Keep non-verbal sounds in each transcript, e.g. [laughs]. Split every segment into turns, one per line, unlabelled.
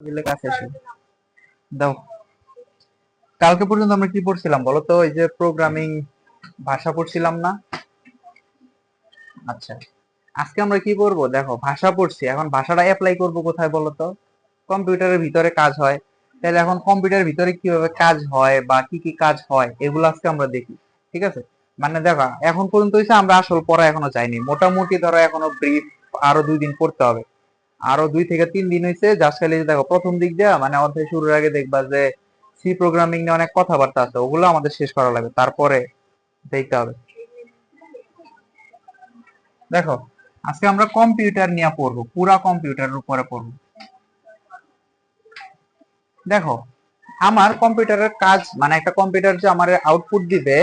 দিলে কাছে এসে দাও। কালকে পর্যন্ত আমরা কি পড়ছিলাম বলো তো? এই যে প্রোগ্রামিং ভাষা পড়ছিলাম না? আচ্ছা। আজকে আমরা কি করব দেখো, ভাষা পড়ছি। এখন ভাষাটা অ্যাপ্লাই করব কোথায় বলো তো? কম্পিউটারের ভিতরে কাজ হয়। তাহলে এখন কম্পিউটারের ভিতরে কীভাবে কাজ হয় বা কি কি কাজ হয়, এগুলো আজকে আমরা দেখি। ঠিক আছে? মানে দেখো, এখন পর্যন্ত হইছে, আমরা আসল পড়া এখনও যাইনি মোটামুটি ধরো এখনও ব্রিফ আরও দুই দিন পড়তে হবে। আরও দুই থেকে তিন দিন হয়েছে জাস্ট খালি দেখো প্রথম দিক দিয়ে মানে অধ্যায় শুরুর আগে দেখবা যে সি প্রোগ্রামিং নিয়ে অনেক কথাবার্তা আছে, ওগুলো আমাদের শেষ করা লাগবে, তারপরে দেখতে হবে। দেখো, আজকে আমরা কম্পিউটার নিয়ে পড়ব, পুরা কম্পিউটারের উপরে পড়ব। দেখো, আমার কম্পিউটারের কাজ মানে একটা কম্পিউটার যে আমার আউটপুট দিবে,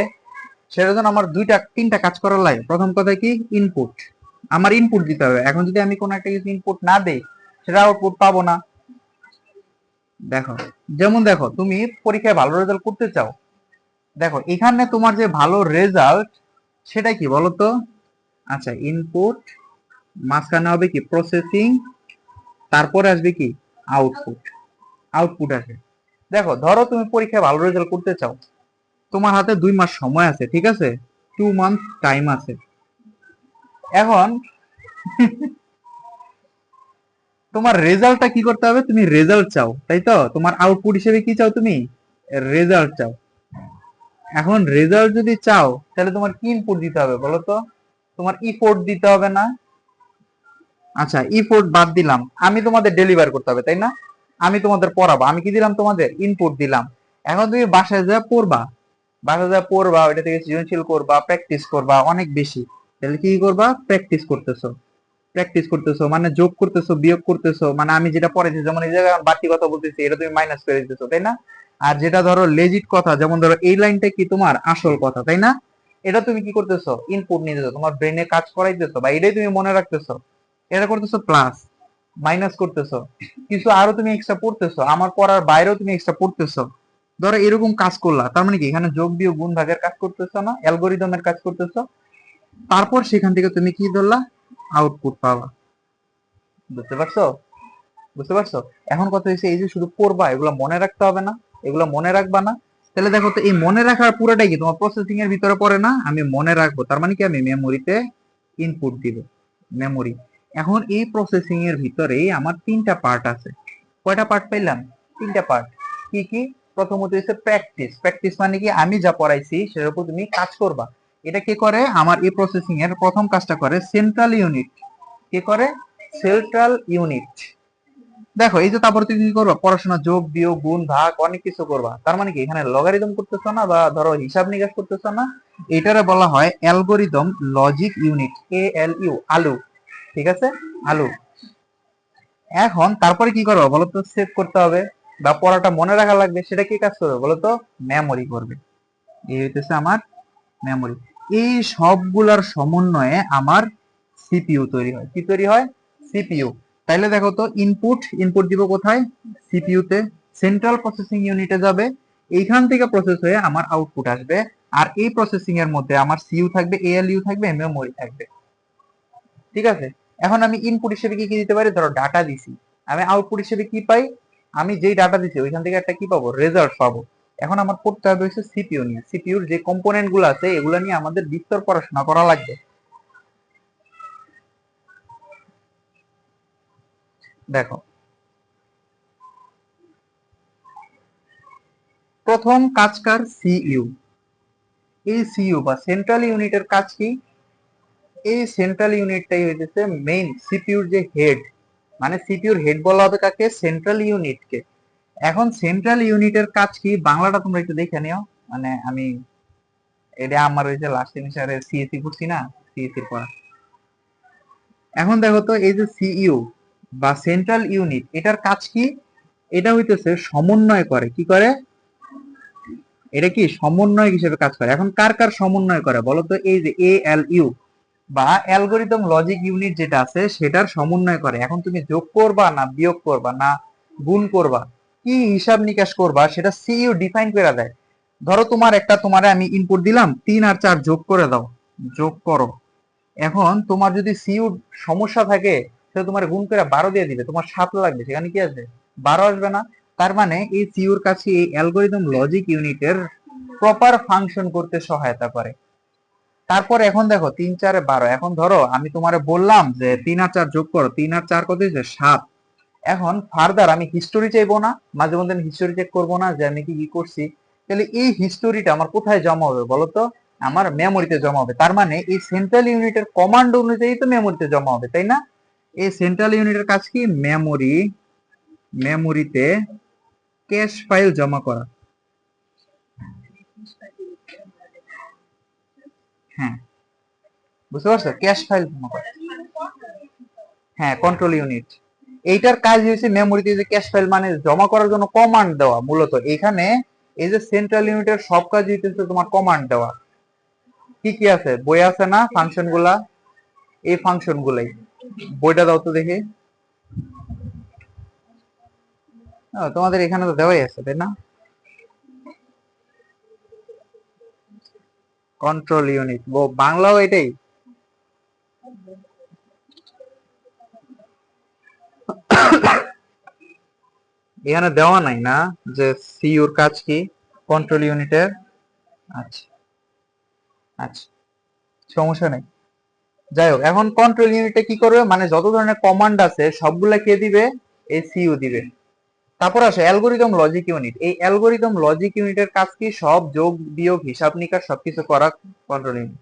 সেটার জন্য আমার দুইটা, তিনটা কাজ করার লাগে। প্রথম কথা কি? ইনপুট আমার ইনপুট দিতে হবে। এখন যদি আমি কোনো একটা কিছু ইনপুট না দেই, সেটা আউটপুট পাবো না। দেখো, যেমন দেখো, তুমি পরীক্ষায় ভালো রেজাল্ট করতে চাও। দেখো, এখানে তোমার যে ভালো রেজাল্ট সেটা কি বলো তো আচ্ছা ইনপুট মাঝখানে হবে কি? প্রসেসিং তারপরে আসবে কি? আউটপুট আউটপুট আসবে দেখো, ধরো তুমি পরীক্ষায় ভালো রেজাল্ট করতে চাও। তোমার হাতে দুই মাস সময় আছে, ঠিক আছে? টু মান্থ টাইম আছে। এখন তোমার রেজাল্টটা কি করতে হবে? তুমি রেজাল্ট চাও, তাই তো? তোমার আউটপুট হিসেবে কি চাও তুমি? রেজাল্ট চাও। এখন রেজাল্ট যদি চাও, তাহলে তোমার কি ইনপুট দিতে হবে বলো তো? তোমার ইফোর্ট দিতে হবে না? আচ্ছা ইফোর্ট বাদ দিলাম। আমি তোমাদের ডেলিভার করতে হবে, তাই না? আমি তোমাদের পড়াবো। আমি কি দিলাম তোমাদের? ইনপুট দিলাম। এখন তুমি বাসায় যা পড়বা, বাসায় যা পড়বা ওইটা থেকে সৃজনশীল করবা প্র্যাকটিস করবা, অনেক বেশি। তাহলে কি করবা? প্র্যাকটিস করতেছো। প্র্যাকটিস করতেছো মানে যোগ করতেছো, বিয়োগ করতেছো মানে আমি যেটা পড়েছি যেমন এই জায়গায় বাড়তি কথা বলতেছি, এটা তুমি মাইনাস করে দিতেছো, তাই না? আর যেটা ধরো লেজিট কথা, যেমন ধরো এই লাইনটা কি তোমার আসল কথা, তাই না? এটা তুমি কি করতেছো? ইনপুট নিয়ে যেছো তোমার ব্রেনে কাজ করাইতেছো, বা এটাই তুমি মনে রাখতেছো। এটা করতেছো প্লাস মাইনাস করতেছো। কিছু আরও তুমি এক্সট্রা পড়তেছো, আমার পড়ার বাইরেও তুমি এক্সট্রা পড়তেছো। ধরো এরকম কাজ করলা, তার মানে কি? এখানে যোগ, বিয়োগ, গুণ, ভাগের কাজ করতেছো না অ্যালগোরিদমের কাজ করতেছো তারপর সেখান থেকে তুমি কি ধরলা? আউটপুট পাবা। বুঝতে পারছ? বুঝতে পারছ? এখন কথা হচ্ছে এই যে শুধু পড়বা এগুলো মনে রাখতে হবে না, এগুলো মনে রাখবা না। তাহলে দেখো তো, এই মনে রাখার পুরোটাই কি? তোমার প্রসেসিং এর ভিতরে পড়ে না, আমি মনে রাখব। তার মানে কি? আমি মেমোরিতে ইনপুট দিব মেমোরি এখন এই প্রসেসিং এর ভিতরে আমার তিনটা পার্ট আছে। কয়টা পার্ট পেলাম তিনটা পার্ট কি কি? প্রথমত হচ্ছে প্র্যাকটিস প্র্যাকটিস মানে কি? আমি যা পড়াইছি সেটার উপর তুমি কাজ করবা। এটা কে করে? আমার এই প্রসেসিং এর প্রথম কাজটা করে সেন্ট্রাল ইউনিট কে করে? সেন্ট্রাল ইউনিট দেখো, এই যে তারপর তুমি কি করবা? পড়াশোনা যোগ, বিয়োগ, গুণ, ভাগ, অনেক কিছু করবা। তার মানে কি? এখানে লগারিদম করতেছো না বা ধরো হিসাব নিকাশ করতেছ না? এটারে বলা হয় algorithm logic unit A L U আলু। ঠিক আছে? আলু। এখন তারপরে কি করব বলো তো? সেভ করতে হবে। বা পড়াটা মনে রাখা লাগবে। সেটা কি কাজ করবে বলো তো? মেমোরি করবে। এই হইতেছে আমার মেমোরি এই সবগুলার সমন্বয়ে আমার সিপিইউ তৈরি হয়। কি তৈরি হয়? সিপিইউ তাইলে দেখো তো ইনপুট ইনপুট দিব কোথায়? সিপিইউ তে। সেন্ট্রাল প্রসেসিং ইউনিটে যাবে। এইখান থেকে প্রসেস হয়ে আমার আউটপুট আসবে। আর এই প্রসেসিং এর মধ্যে আমার সিইউ থাকবে এএলইউ থাকবে মেমোরি থাকবে। ঠিক আছে? এখন আমি ইনপুট হিসেবে কি কি দিতে পারি? ধরো ডাটা দিছি। আমি আউটপুট হিসেবে কি পাই? আমি যেই ডাটা দিছি, ওইখান থেকে একটা কি পাবো? রেজাল্ট পাবো। এখন আমার পড়তে হবে হচ্ছে সিপিইউ নিয়ে। সিপিইউর যে কম্পোনেন্টগুলো আছে, এগুলো নিয়ে আমাদের বিস্তর পড়াশোনা করা লাগবে। দেখো। প্রথম কাজকার সিইউ এই সিইউ বা সেন্ট্রাল ইউনিটের কাজ কি? এই সেন্ট্রাল ইউনিটটাই হইতেছে মেইন সিপিইউর যে হেড মানে সিপিইউর হেড বলা হবে কাকে? সেন্ট্রাল ইউনিটকে এখন সেন্ট্রাল ইউনিটের কাজ কি? বাংলাটা তোমরা একটু দেখে নিও। মানে আমি, এটা আমার ওই যে লাস্ট সেমিস্টারে সিএসসি পড়ছি না? সিএসসি পড়া এখন দেখো তো, এই যে সিইউ বা সেন্ট্রাল ইউনিট এটার কাজ কি? এটা হইতেছে সমন্বয় করে। কি করে? এটা কি? সমন্বয় হিসেবে কাজ করে। এখন কার কার সমন্বয় করে বলো তো? এই যে এ এল ইউ বা অ্যালগোরিদম লজিক ইউনিট যেটা আছে, সেটার সমন্বয় করে। এখন তুমি যোগ করবা না বিয়োগ করবা না গুণ করবা? কি হিসাব নিকাশ করবা সেটা সিইউ ডিফাইন করে দেয়। ধরো তোমার একটা তোমারে আমি ইনপুট দিলাম, তিন আর চার যোগ করে দাও, যোগ করো। এখন তোমার যদি সিইউ সমস্যা থাকে তাহলে তোমার গুণ করে বারো দিয়ে দিবে, তোমার সাত লাগবে, সেখানে কি আছে বারো আসবে না। তার মানে এই সিউর কাছে এই অ্যালগোরিদম লজিক ইউনিটের প্রপার ফাংশন করতে সহায়তা করে। তারপর এখন দেখো, তিন, চারে বারো। এখন ধরো, আমি তোমারে বললাম যে তিন আর চার যোগ করো, তিন আর চার কত সাত। এখন ফার্দার আমি হিস্টোরি চাইব না, মাঝে মধ্যে হিস্টোরি চেক করব না যে আমি কি কি করছি। তাহলে এই হিস্টোরিটা আমার কোথায় জমা হবে বলতো আমার মেমোরিতে জমা হবে। তার মানে এই সেন্ট্রাল ইউনিটের কমান্ড অনুযায়ী তো মেমোরিতে জমা হবে, তাই না? এই সেন্ট্রাল ইউনিটের কাজ কি? মেমোরি মেমোরিতে ক্যাশ ফাইল জমা করা। হ্যাঁ। বুঝতে পারছ? ক্যাশ ফাইল জমা করা। হ্যাঁ কন্ট্রোল ইউনিট এইটার কাজ হয়েছে মেমোরিতে যে ক্যাশ ফাইল মানে জমা করার জন্য কমান্ড দেওয়া মূলত। এখানে এই যে সেন্ট্রাল ইউনিটের সব কাজ হইতেছে তোমার কমান্ড দেওয়া। কি কি আছে? বই আছে না ফাংশনগুলা? এই ফাংশন গুলাই। বইটা দাও তো দেখি। ও, তোমাদের এখানে তো দেওয়াই আছে তাই না? কন্ট্রোল ইউনিট বাংলাও এটাই? এখানে দেওয়া নাই না যে সিউর কাজ কি? কন্ট্রোল ইউনিটের আচ্ছা। আচ্ছা। সমস্যা নেই। যাই হোক, এখন কন্ট্রোল ইউনিটে কি করবে? মানে যত ধরনের কমান্ড আছে, সবগুলা কে দিবে? এই সিইউ দিবে। তারপর আসে অ্যালগোরিদম লজিক ইউনিট এই অ্যালগোরিদম লজিক ইউনিটের কাজ কি? সব যোগ, বিয়োগ, হিসাব, নিকাশ, সবকিছু করা কন্ট্রোল ইউনিট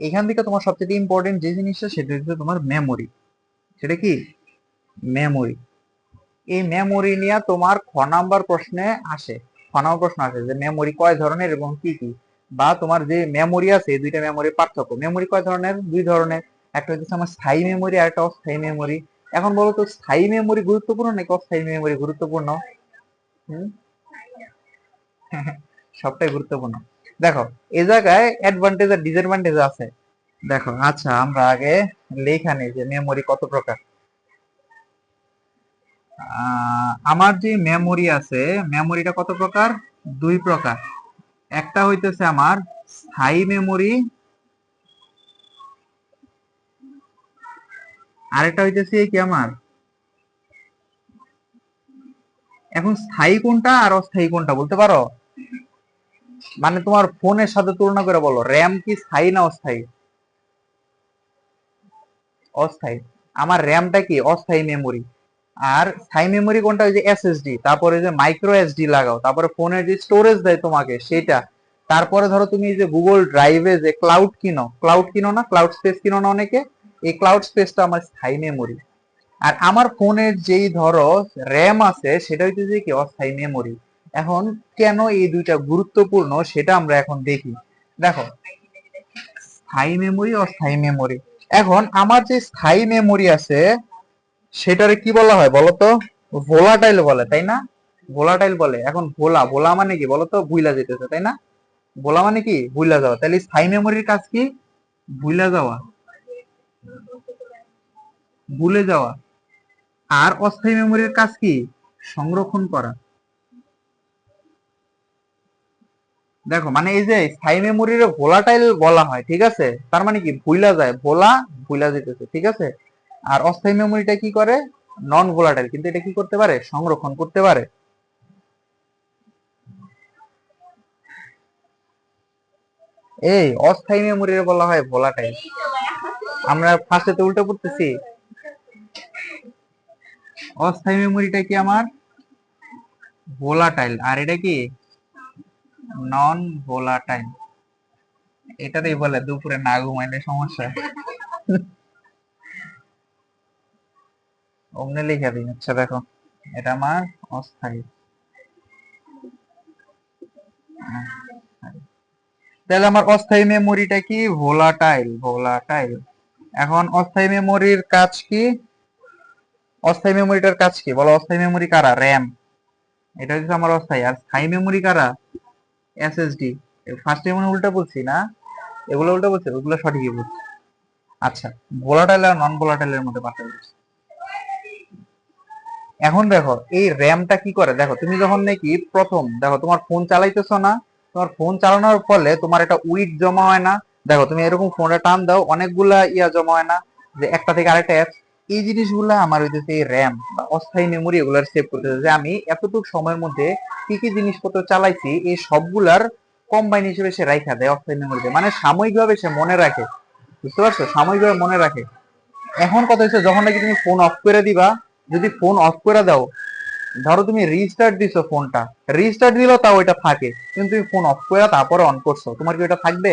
এখান থেকে তোমার সবচেয়ে ইম্পর্টেন্ট যে জিনিসটা, সেটা হচ্ছে তোমার মেমোরি সেটা কি? মেমোরি এই মেমোরি নিয়ে তোমার খ নাম্বার প্রশ্নে আসে। খ নাম্বার প্রশ্ন আসে যে মেমোরি কয় ধরনের এবং কি কি? বা তোমার যে মেমোরি আছে দুইটা মেমোরির পার্থক্য। মেমোরি কয় ধরনের? দুই ধরনের। একটা হচ্ছে আমার স্থায়ী মেমোরি আর একটা অস্থায়ী মেমোরি এখন বলো তো, স্থায়ী মেমোরি গুরুত্বপূর্ণ নাকি অস্থায়ী মেমোরি গুরুত্বপূর্ণ? [laughs] সবটাই গুরুত্বপূর্ণ। দেখো এই জায়গায় অ্যাডভান্টেজ আর ডিসঅ্যাডভান্টেজ আছে। দেখো আচ্ছা আমরা আগে লেখা নেই যে মেমোরি কত প্রকার। আমার যে মেমোরি আছে মেমোরিটা কত প্রকার? দুই প্রকার। একটা হইতেছে আমার স্থায়ী মেমোরি আরেকটা হইতেছে কি আমার? এখন স্থায়ী কোনটা আর অস্থায়ী কোনটা বলতে পারো? মানে তোমার ফোনের সাথে তুলনা করে বলো র্যাম কি স্থায়ী না অস্থায়ী? অস্থায়ী। আমার র্যামটা কি? অস্থায়ী মেমোরি আর স্থায়ী মেমোরি কোনটা ওই যে এসএসডি তারপরে যে মাইক্রো এসডি লাগাও, তারপরে ফোনের যে স্টোরেজ দেয় তোমাকে সেটা তারপরে ধরো তুমি যে গুগল ড্রাইভে যে ক্লাউড কিনো ক্লাউড কিনো না ক্লাউড স্পেস কিনো না অনেকে, এই ক্লাউড স্পেসটা আমার স্থায়ী মেমোরি আর আমার ফোনের যেই ধরো র্যাম আছে, সেটা হচ্ছে যে কি, অস্থায়ী মেমোরি এখন কেন এই দুইটা গুরুত্বপূর্ণ, সেটা আমরা এখন দেখি। দেখো, স্থায়ী মেমোরি অস্থায়ী মেমোরি এখন আমার যে স্থায়ী মেমোরি আছে সেটারে কি বলা হয় বলতো? ভোলাটাইল বলে, তাই না? ভোলাটাইল বলে। এখন ভোলা ভোলা মানে কি বলতো? ভুইলা যেতেছে তাই না? ভোলা মানে কি? ভুইলা যাওয়া। তাহলে স্থায়ী মেমোরির কাজ কি? ভুইলা যাওয়া। ভুলে যাওয়া। আর অস্থায়ী মেমোরির কাজ কি? সংরক্ষণ করা। দেখো মানে এই যে স্থায়ী মেমোরির ভোলাটাইল বলা হয়, ঠিক আছে? তার মানে কি? ভুইলা যায়। ভোলা, ভুইলা যেতেছে ঠিক আছে? আর অস্থায়ী মেমোরিটা কি করে? নন ভোলাটাইল কিন্তু এটা কি করতে পারে? সংরক্ষণ করতে পারে। এই, অস্থায়ী মেমোরি বলা হয় ভোলাটাইল আমরা ফার্স্টে তো উল্টো পড়তেছি। অস্থায়ী মেমোরিটা কি আমার? ভোলাটাইল আর এটা কি? নন ভোলাটাইল এটাতেই বলে, দুপুরে না ঘুমাইলে সমস্যা। অমনে লিখে দিই আচ্ছা দেখো। এটা আমার অস্থায়ী। তাহলে আমার অস্থায়ী মেমোরিটা কি? ভোলাটাইল ভোলাটাইল এখন অস্থায়ী মেমোরির কাজ কি? অস্থায়ী মেমোরিটার কাজ কি? বলো, অস্থায়ী মেমোরি কারা? র্যাম এটা হচ্ছে আমার অস্থায়ী। আর স্থায়ী মেমোরি কারা? এসএসডি ফার্স্ট মনে উল্টা বলছি না? এগুলো উল্টা বলছি, ওগুলো সঠিকই বলছি। আচ্ছা ভোলাটাইল আর নন ভোলাটাইলের মধ্যে পার্থক্য। এখন দেখো, এই র্যামটা কি করে? দেখো, তুমি যখন নাকি প্রথম, দেখো, তোমার ফোন চালাইতেছো না, তোমার ফোন চালানোর ফলে তোমার একটা উইট জমা হয় না। দেখো, তুমি এরকম ফোনে টান দাও, অনেকগুলা ইয়া জমা হয় না, যে একটা থেকে আরেকটা অ্যাপ এই জিনিসগুলা আমার হইতেছে এই র্যাম বা অস্থায়ী মেমোরি এগুলার সেভ করতেছে, যে আমি এতটুকু সময়ের মধ্যে কি কি জিনিসপত্র চালাইছি, এই সবগুলার কম্বাইন হিসেবে সে রাইখা দেয় অস্থায়ী মেমোরিতে মানে সাময়িকভাবে সে মনে রাখে, বুঝতে পারছ? সাময়িকভাবে মনে রাখে। এখন কথা হচ্ছে, যখন নাকি তুমি ফোন অফ করে দিবা যদি ফোন অফ করে দাও, ধরো তুমি রিস্টার্ট দিছো ফোনটা রিস্টার্ট দিলেও তাও ওইটা থাকে, কিন্তু তুমি ফোন অফ করে তারপরে অন করছ, তোমার কি ওটা থাকবে?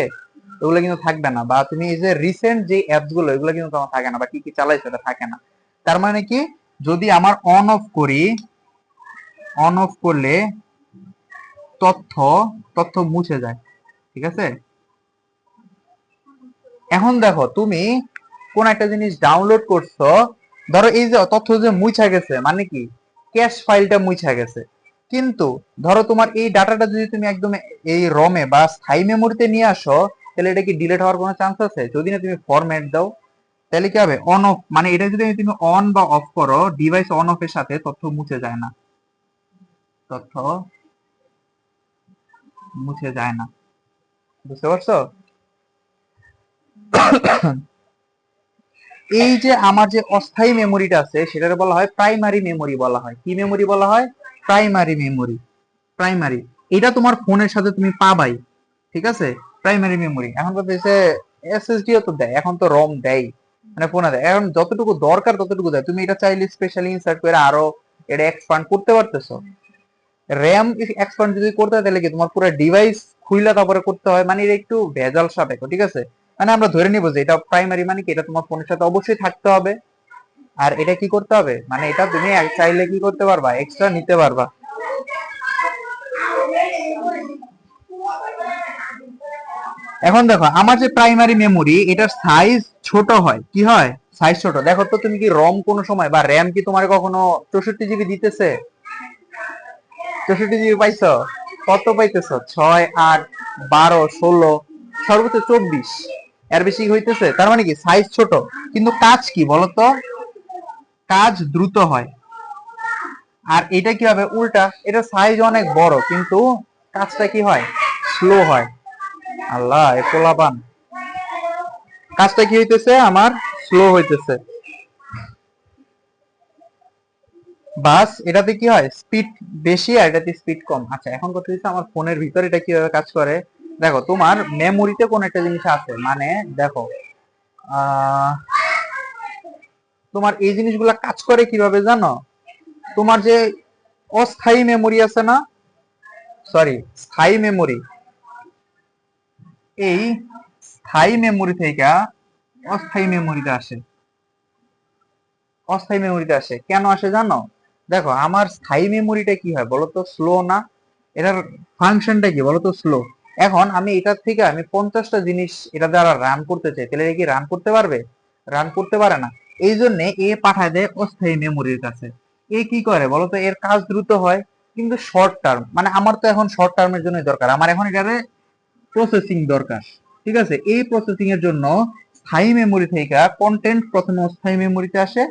ওগুলো কিন্তু থাকবে না, বা তুমি এই যে রিসেন্ট যে অ্যাপসগুলো, এগুলো কিন্তু তোমার থাকে না, বা কি কি চালাইছো এটা থাকে না। তার মানে কি? যদি আমার অন অফ করি অন অফ করলে তথ্য তথ্য মুছে যায়, ঠিক আছে? এখন দেখো, তুমি কোন একটা জিনিস ডাউনলোড করছ ধরো এই যে তথ্য যে মুছা গেছে মানে কি? ক্যাশ ফাইলটা মুছা গেছে। কিন্তু ধরো তোমার এই ডাটাটা যদি তুমি একদম এই রমে বা স্থায়ী মেমোরিতে নিয়ে আসো, তাহলে এটা কি ডিলিট হওয়ার কোনো চান্স আছে? যদি না, তুমি ফরম্যাট দাও, তাহলে কি হবে? অন অফ মানে এটা যদি তুমি অন বা অফ করো ডিভাইস অন অফ এর সাথে তথ্য মুছে যায় না। তথ্য মুছে যায় না। বুঝতে পারছ? এই যে আমার যে অস্থায়ী মেমোরিটা আছে, সেটাকে বলা হয় প্রাইমারি মেমোরি বলা হয়। কি মেমোরি বলা হয়? Primary memory. প্রাইমারি। এটা তোমার ফোনের সাথে তুমি পাবাই। ঠিক আছে? Primary memory. এখন তো দেশে এসএসডিও তো দেয়। এখন তো রম দেয়। মানে ফোনে দেয়। এখন যতটুকু দরকার, ততটুকু দেয়। তুমি এটা চাইলে স্পেশালি ইনসার্ট করে আরও এটা এক্সপান্ড করতে পারতেছো। র্যাম এক্সপান্ড যদি করতে হয়, তাহলে কি তোমার পুরো ডিভাইস খুইলা তারপরে করতে হয়? মানে এটা একটু ভেজাল সাপেক্ষ। ঠিক আছে? মানে আমরা ধরে নিব যে এটা প্রাইমারি মানে কি? এটা তোমার ফোনের সাথে অবশ্যই থাকতে হবে। আর এটা কি করতে হবে? মানে এটা তুমি চাইলে কি করতে পারবা? এক্সট্রা নিতে পারবা। এখন দেখো, আমার যে প্রাইমারি মেমোরি এটার সাইজ ছোট হয়। কি হয়? সাইজ ছোট। দেখো তো, তুমি কি রম কোনো সময় বা র্যাম কি তোমার কখনো চৌষট্টি জিবি দিতেছে? চৌষট্টি জিবি পাইছো? কত পাইতেছো? ছয়, আট, বারো, ষোলো, সর্বোচ্চ চব্বিশ। এর বেশি হইতেছে? তার মানে কি? সাইজ ছোট। কিন্তু কাজ কি বলতো? কাজ দ্রুত হয়। আর এটা কি হবে উল্টা, এটা সাইজ অনেক বড়, কিন্তু কাজটা কি হয়? স্লো হয়। আল্লাহ, এ পোলাপান। কাজটা কি হইতেছে? আমার স্লো হইতেছে। বাস, এটাতে কি হয়? স্পিড বেশি আর এটাতে স্পিড কম। আচ্ছা এখন কথা হচ্ছে আমার ফোনের ভিতরে এটা কীভাবে কাজ করে? দেখো, তোমার মেমোরিতে কোন একটা জিনিস আছে মানে দেখো তোমার এই জিনিসগুলা কাজ করে কীভাবে জানো? তোমার যে অস্থায়ী মেমোরি আছে না? সরি স্থায়ী মেমোরি এই স্থায়ী মেমোরি থেকে অস্থায়ী মেমোরিতে আসে। অস্থায়ী মেমোরিতে আসে। কেন আসে জানো? দেখো, আমার স্থায়ী মেমোরিটা কি হয় বলো তো স্লো না? এটার ফাংশনটা কি বলো তো স্লো এখন আমি এটার থেকে আমি পঞ্চাশটা জিনিস এটা দ্বারা রান করতে চাই, তাহলে কি রান করতে পারবে? রান করতে পারে না। এই জন্য এ পাঠায় দেয় অস্থায়ী মেমোরির কাছে। এ কি করে বলতো? এর কাজ দ্রুত হয়, কিন্তু শর্ট টার্ম মানে আমার তো এখন শর্ট টার্মের জন্য দরকার। আমার এখন এটারে প্রসেসিং দরকার, ঠিক আছে? এই প্রসেসিং এর জন্য স্থায়ী মেমোরি থেকে কন্টেন্ট প্রথমে অস্থায়ী মেমোরিতে আসে,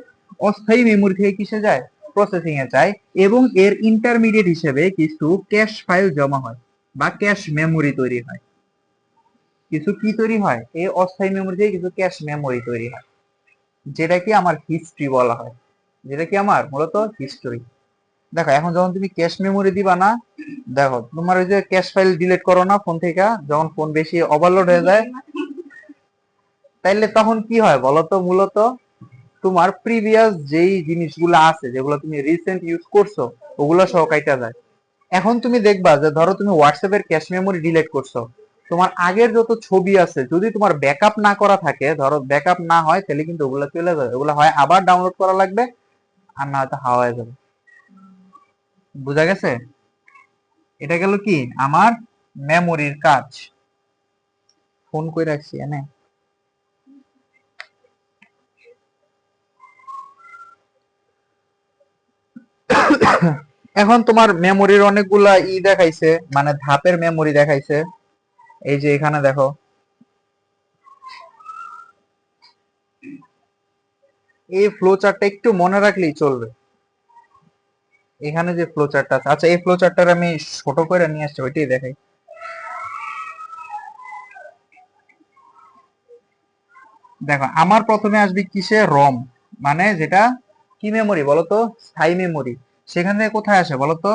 অস্থায়ী মেমোরি থেকে কিসে যায়? প্রসেসিং এ যায়, এবং এর ইন্টারমিডিয়েট হিসেবে কিছু ক্যাশ ফাইল জমা হয়। বা ক্যাশ মেমোরি তৈরি হয়। কিছু কি তৈরি হয়? এই অস্থায়ী মেমোরি থেকে কিছু ক্যাশ মেমোরি তৈরি হয়। যেটা কি আমার হিস্ট্রি বলা হয়। যেটা কি আমার মূলত হিস্টোরি দেখো, এখন যখন তুমি ক্যাশ মেমোরি দিবা না, দেখো, তোমার ওই যে ক্যাশ ফাইল ডিলিট করো না ফোন থেকে, যখন ফোন বেশি ওভারলোড হয়ে যায়, তাইলে তখন কি হয় বলো তো মূলত তোমার প্রিভিয়াস যেই জিনিসগুলো আছে, যেগুলো তুমি রিসেন্ট ইউজ করছ, ওগুলো সহ কাইটা যায়। এখন তুমি দেখবা যে ধরো তুমি হোয়াটসঅ্যাপের ক্যাশ মেমোরি ডিলিট করছ। তোমার আগের যত ছবি আছে, যদি তোমার ব্যাকআপ না করা থাকে, ধরো ব্যাকআপ না হয়, তাহলে কিন্তু ওগুলো চলে যাবে। ওগুলো হয় আবার ডাউনলোড করা লাগবে, আর না হয়তো হাওয়া হয়ে যাবে। বুঝা গেছে? এটা গেল কি? আমার মেমোরির কাজ। ফোন করে রাখছি এনে? এখন তোমার মেমোরির অনেকগুলা ই দেখাইছে মানে ধাপের মেমোরি দেখাইছে। এই যে এখানে দেখো। এই ফ্লো চার্টটা একটু মনে রাখলেই চলবে। এখানে যে ফ্লো চার্টটা আছে আচ্ছা এই ফ্লো চার্টটা আমি ছোট করে নিয়ে আসছি, ওইটাই দেখাই। দেখো, আমার প্রথমে আসবে কিসে রম মানে যেটা, কি মেমোরি বলতো? স্থায়ী মেমোরি সেখান থেকে কোথায় আসে বলতো?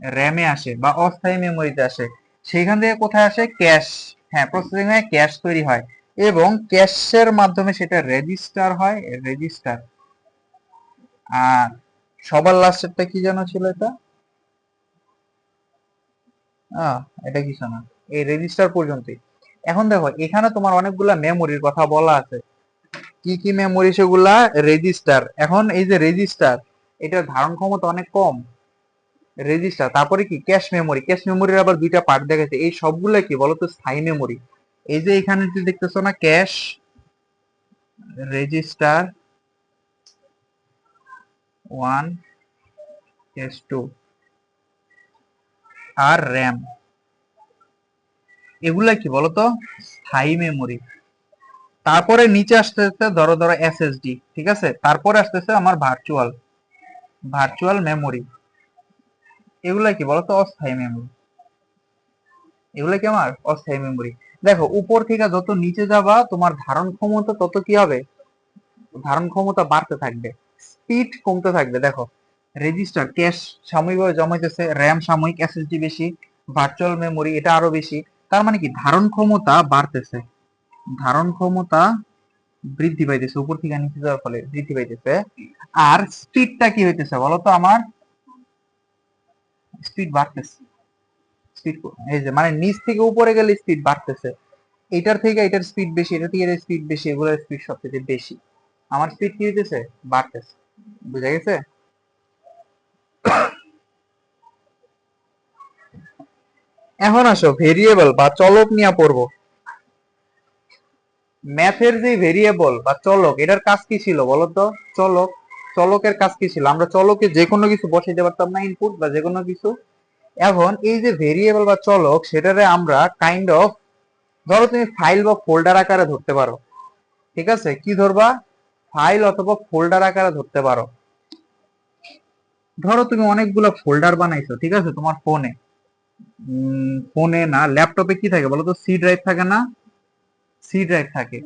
র্যামে আসে বা অস্থায়ী মেমোরিতে আসে। সেখান থেকে কোথায় আসে? ক্যাশ হ্যাঁ প্রসেসিং এ ক্যাশ তৈরি হয় এবং ক্যাশের মাধ্যমে সেটা রেজিস্টার হয় রেজিস্টার আর সবার লাস্টেরটা কি যেন ছিল এটা? এটা কিছু না এই রেজিস্টার পর্যন্তই। এখন দেখো, এখানে তোমার অনেকগুলা মেমোরির কথা বলা আছে। কি কি মেমোরি সেগুলা রেজিস্টার এখন এই যে রেজিস্টার এটার ধারণ ক্ষমতা অনেক কম। রেজিস্টার তারপরে কি? ক্যাশ মেমোরি ক্যাশ মেমোরির আবার দুইটা পার্ট দেখাচ্ছে এই সবগুলা কি বলতো? স্থায়ী মেমোরি এই যে এখানে যে দেখতেছো না cache register one cache two আর র্যাম এগুলা কি বলতো? স্থায়ী মেমোরি তারপরে নিচে আসতেছে, ধরো ধরো এসএসডি ঠিক আছে? তারপরে আসতেছে আমার ভার্চুয়াল ভার্চুয়াল মেমোরি এগুলা কি বলতো? অস্থায়ী মেমোরি এগুলা কি আমার? অস্থায়ী মেমোরি দেখো, উপর থেকে যত নিচে যাবা, তোমার ধারণ ক্ষমতা তত কি হবে? ধারণ ক্ষমতা বাড়তে থাকবে। স্পিড কমতে থাকবে। দেখো রেজিস্টার ক্যাশ সাময়িকভাবে জমাইতেছে র্যাম সাময়িক এসএসডি বেশি ভার্চুয়াল মেমোরি এটা আরও বেশি। তার মানে কি? ধারণ ক্ষমতা বাড়তেছে। ধারণ ক্ষমতা বৃদ্ধি পাইতেছে, উপর থেকে নিচে যাওয়ার ফলে বৃদ্ধি পাইতেছে। আর স্পিডটা কি হইতেছে বলতো আমার? স্পিড বাড়তেছে। স্পিড এই যে মানে নিচ থেকে উপরে গেলে স্পিড বাড়তেছে। এটার থেকে এটার স্পিড বেশি এটা থেকে স্পিড বেশি, এগুলোর স্পিড বেশি। আমার স্পিড কি হইতেছে? বাড়তেছে। বুঝা গেছে? এখন আসো ভেরিয়েবল বা চলক নিয়ে পড়ব। ম্যাথের যে ভেরিয়েবল বা চলক, এটার কাজ কি ছিল বলতো? চলক, চলকের কাজ কি ছিল? আমরা চলকে যে কোনো কিছু বসাইতে পারতাম না ইনপুট বা যে কোনো কিছু। এখন এই যে ভেরিয়েবল বা চলক, সেটারে আমরা কাইন্ড অফ ধরো তুমি ফাইল বা ফোল্ডার আকারে ধরতে পারো। ঠিক আছে? কি ধরবা? ফাইল অথবা ফোল্ডার আকারে ধরতে পারো। ধরো তুমি অনেকগুলো ফোল্ডার বানাইছো, ঠিক আছে? তোমার ফোনে ফোনে না ল্যাপটপে কি থাকে বলো তো সি ড্রাইভ থাকে না? সি ড্রাইভ থাকে।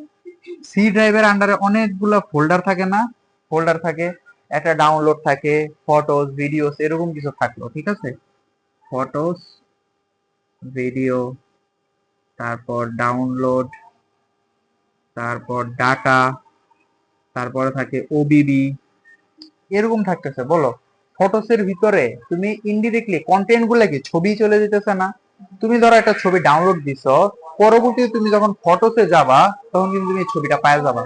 সি ড্রাইভের আন্ডারে অনেকগুলো ফোল্ডার থাকে না? ফোল্ডার থাকে, একটা ডাউনলোড থাকে ফটোস ভিডিওস এরকম কিছু থাকল, ঠিক আছে? ফটোস ভিডিও তারপর ডাউনলোড তারপর ডাটা তারপরে থাকে ওবিবি এরকম থাকতেছে, বলো? ফটোসের ভিতরে তুমি ইনডিরেক্টলি কন্টেন্টগুলা কি ছবি চলে যেতেছে না। তুমি ধরো একটা ছবি ডাউনলোড দিছো পরবর্তীতে তুমি যখন ফটোতে যাবা, তখন কিন্তু তুমি ছবিটা পায়ে যাবা।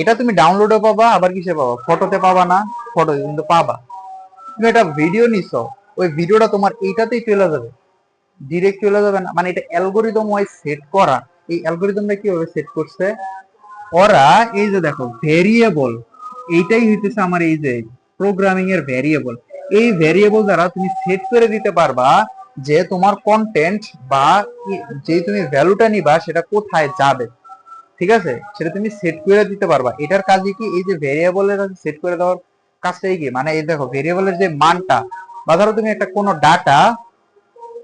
এটা তুমি ডাউনলোডে পাবা, আবার কিসে পাবা? ফটোতে পাবা না ফটো কিন্তু পাবা। তুমি একটা ভিডিও নিছো, ওই ভিডিওটা তোমার এইটাতেই চলে যাবে। ডিরেক্ট চলে যাবে না। মানে এটা অ্যালগোরিদম ওয়াইজ সেট করা। এই অ্যালগোরিদমটা কীভাবে সেট করছে? ওরা এই যে দেখো ভেরিয়েবল এইটাই হইতেছে আমার এই যে প্রোগ্রামিং এর ভেরিয়েবল এই ভেরিয়েবল দ্বারা তুমি সেট করে দিতে পারবা যে তোমার কন্টেন্ট বা যে তুমি ভ্যালুটা নিবা, সেটা কোথায় যাবে? ঠিক আছে? সেটা তুমি সেট করে দিতে পারবা। এটার কাজে কি এই যে ভেরিয়েবলের সেট করে দেওয়ার কাজটাই কি? মানে এই দেখো ভেরিয়েবলের যে মানটা, বা ধরো তুমি একটা কোনো ডাটা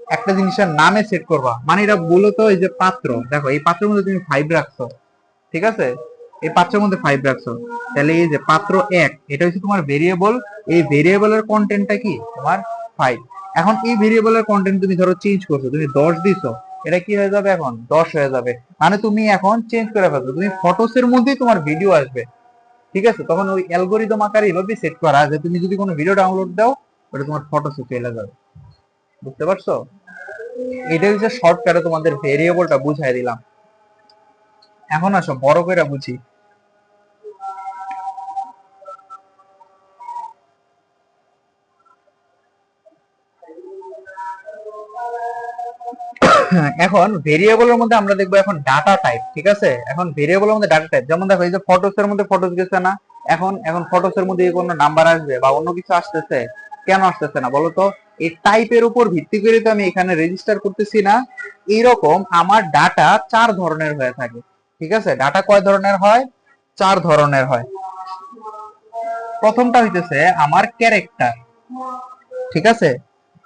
একটা জিনিসের নামে সেট করবা। মানে এটা মূলত এই যে পাত্র, দেখো, এই পাত্রের মধ্যে তুমি ফাইভ রাখছো। ঠিক আছে? এই পাত্রের মধ্যে ফাইভ রাখছো। তাহলে এই যে পাত্র এক, এটা হচ্ছে তোমার ভেরিয়েবল এই ভেরিয়েবলের কন্টেন্টটা কি? তোমার ফাইভ এখন এই ভেরিয়েবলের কন্টেন্ট তুমি ধরো চেঞ্জ করছ, তুমি দশ দিছো, এটা কি হয়ে যাবে এখন? দশ হয়ে যাবে। মানে তুমি এখন চেঞ্জ করে ফেলছো। তুমি ফটোস এর মধ্যেই তোমার ভিডিও আসবে। ঠিক আছে? তখন ওই অ্যালগোরিদম আকারে এভাবে সেট করা, যে তুমি যদি কোনো ভিডিও ডাউনলোড দাও, ওটা তোমার ফটোসে চলে যাবে। বুঝতে পারছ? এটা হচ্ছে শর্টকাটে তোমাদের ভেরিয়েবলটা বুঝাই দিলাম। এখন আসো, বড় করে বুঝি। এখন ভেরিয়েবলের মধ্যে আমরা দেখব এখন ডাটা টাইপ ঠিক আছে? এখন ভেরিয়েবলের মধ্যে ডাটা টাইপ যেমন দেখো, এই যে ফটোস এর মধ্যে ফটোস গেছে না? এখন এখন ফটোস এর মধ্যে কোনো নাম্বার আসবে বা অন্য কিছু আসতেছে? কেন আসতেছে না? বলতো এই টাইপের উপর ভিত্তি করে তো আমি এখানে রেজিস্টার করতেছি না। এইরকম আমার ডাটা চার ধরনের হয়ে থাকে, ঠিক আছে? ডাটা কয় ধরনের হয়? চার ধরনের হয়। প্রথমটা হইতেছে আমার ক্যারেক্টার ঠিক আছে?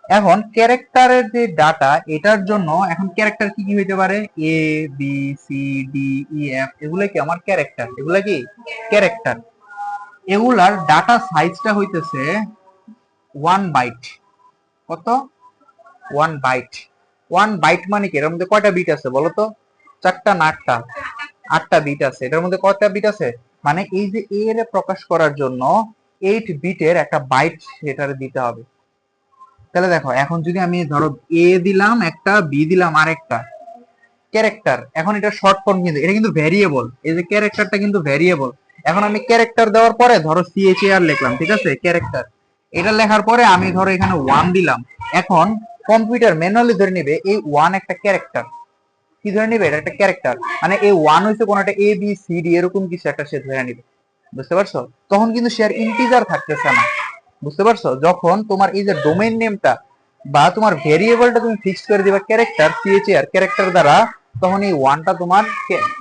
এখন ক্যারেক্টারের যে ডাটা এটার জন্য এখন ক্যারেক্টার কি কি হইতে পারে? A B C D E F এগুলো কি আমার ক্যারেক্টার এগুলো কি? ক্যারেক্টার এগুলার ডাটা সাইজটা হইতেছে ওয়ান বাইট কত? ওয়ান বাইট ওয়ান বাইট মানে কি? এর মধ্যে কয়টা বিট আছে বলো তো? চারটা না আটটা? আটটা বিট আছে। এটার মধ্যে কয়টা বিট আছে? মানে এই যে এর প্রকাশ করার জন্য এইট বিটের একটা বাইট সেটার দিতে হবে। তাহলে দেখো, এখন যদি আমি ধরো এ দিলাম একটা বি দিলাম আরেকটা ক্যারেক্টার এখন এটা শর্ট ফর্ম কিন্তু, এটা কিন্তু ভ্যারিয়েবল এই যে ক্যারেক্টারটা কিন্তু ভ্যারিয়েবল এখন আমি ক্যারেক্টার দেওয়ার পরে ধরো সিএইচ আর লিখলাম, ঠিক আছে? ক্যারেক্টার এটা লেখার পরে আমি ধরো এখানে ওয়ান দিলাম। এখন কম্পিউটার ম্যানুয়ালি ধরে নেবে এই ওয়ান একটা ক্যারেক্টার কি ধরে নেবে? এটা একটা ক্যারেক্টার মানে এই ওয়ান হইছে কোনো একটা এ বি সি ডি এরকম কিছু একটা সে ধরে নিবে। বুঝতে পারছ? তখন কিন্তু সে আর ইন্টিজার থাকতেছে না। বুঝতে পারছ? যখন তোমার এই যে ডোমেইন নেমটা বা তোমার ভেরিয়েবলটা তুমি ফিক্স করে দিবা ক্যারেক্টার সিএইচ আর ক্যারেক্টার দ্বারা, তখন এই ওয়ানটা তোমার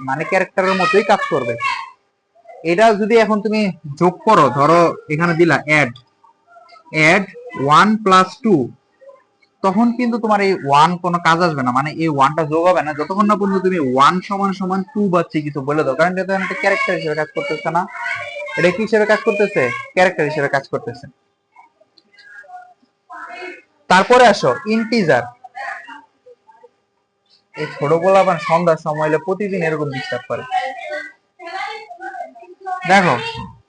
মানে ক্যারেক্টারের মতোই কাজ করবে। এটা যদি এখন তুমি যোগ করো, ধরো এখানে দিলা add add one plus two তখন কিন্তু তোমার এই ওয়ান কোনো কাজ আসবে না। মানে এই ওয়ানটা যোগ হবে না। যতক্ষণ না পর্যন্ত তুমি ওয়ান সমান সমান টু বা থ্রি কিছু বলে দাও। কারণ এটা একটা ক্যারেক্টার হিসেবে কাজ করতেছে না। এটা কি হিসেবে কাজ করতেছে? ক্যারেক্টার হিসেবে কাজ করতেছে। তারপরে আসো ইন্টিজার এই ছোট গোলা আবার সন্ধ্যার সময় হলে প্রতিদিন এরকম ডিস্টার্ব করে। দেখো